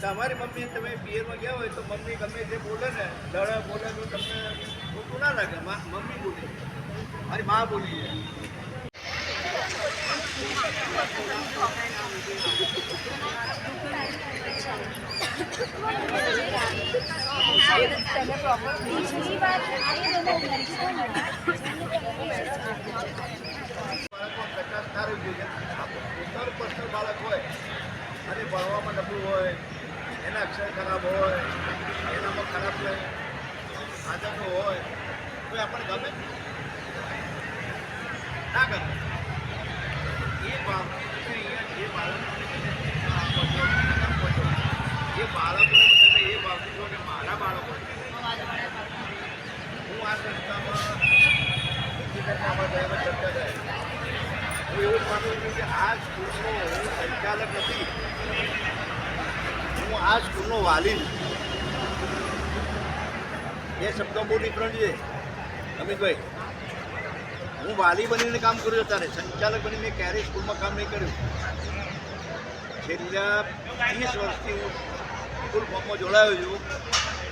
તમારી મમ્મી તમે પિયરમાં ગયા હોય તો મમ્મી ગમે તે બોલે ને, દડે બોલે તો તમને ખોટું ના લાગે. મમ્મી બોલી. મારી મા બોલી છે. હોય એના અક્ષર ખરાબ હોય એનામાં ખરાબ આદતો હોય તો એ આપણને ગમે? ના ગમે. એ બાળક અહીંયા જે બાળકોને છો, એ બાળકોને તમે એ બાળકો કે મારા બાળકો હું આ સંસ્થામાં આમાં ગયા ચર્ચા થાય હું એવું માનું છું કે આ સ્કૂલનો હું સંચાલક નથી. હું આ સ્કૂલનો વાલી એ શબ્દો બહુ ડિફરન્ટ છે. અમિતભાઈ, હું વાલી બનીને કામ કર્યું અત્યારે. સંચાલક બની મેં ક્યારેય સ્કૂલમાં કામ નહીં કર્યું. છેલ્લા ત્રીસ વર્ષથી હું સ્કૂલ ફોર્મમાં જોડાયો છું.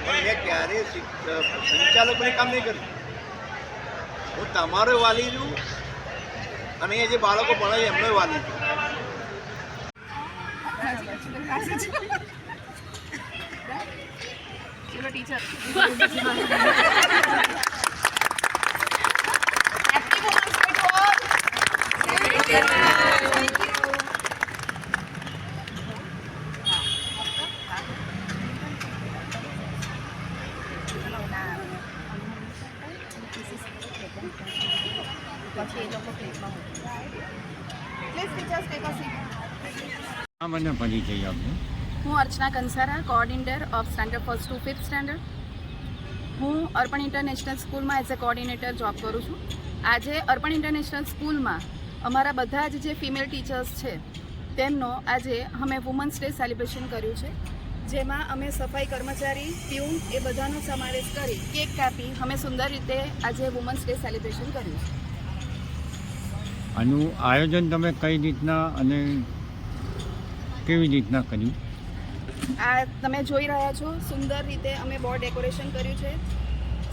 પણ મેં ક્યારેય સંચાલક બની કામ નહીં કર્યું. હું તમારો વાલી છું અને અહીંયા જે બાળકો ભણે છે એમનો વાલી છું. ચલો ટીચર મને પરિચય આપજો હું Archana Kansara coordinator of standard first to fifth standard હું અર્પણ ઇન્ટરનેશનલ સ્કૂલમાં એઝ અ કોઓર્ડિનેટર જોબ કરું છું. આજે અર્પણ ઇન્ટરનેશનલ સ્કૂલમાં અમારા બધા જ જે ફિમેલ ટીચર્સ છે, તેમનો આજે અમે વુમન્સ ડે સેલિબ્રેશન કર્યું છે. જેમાં અમે સફાઈ કર્મચારી પ્યુન એ બધાનો સમાવેશ કરી કેક કાપી અમે સુંદર રીતે આજે વુમન્સ ડે સેલિબ્રેશન કર્યું છે. આનું આયોજન તમે કઈ રીતના અને કેવી રીતના કર્યું? આ તમે જોઈ રહ્યા છો, સુંદર રીતે અમે બોર્ડ ડેકોરેશન કર્યું છે.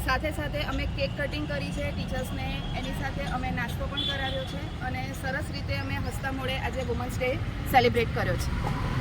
સાથે સાથે અમે કેક કટિંગ કરી છે ટીચર્સને, એની સાથે અમે નાસ્તો પણ કરાવ્યો છે અને સરસ રીતે અમે હસતા મોડે આજે વુમન્સ ડે સેલિબ્રેટ કર્યો છે.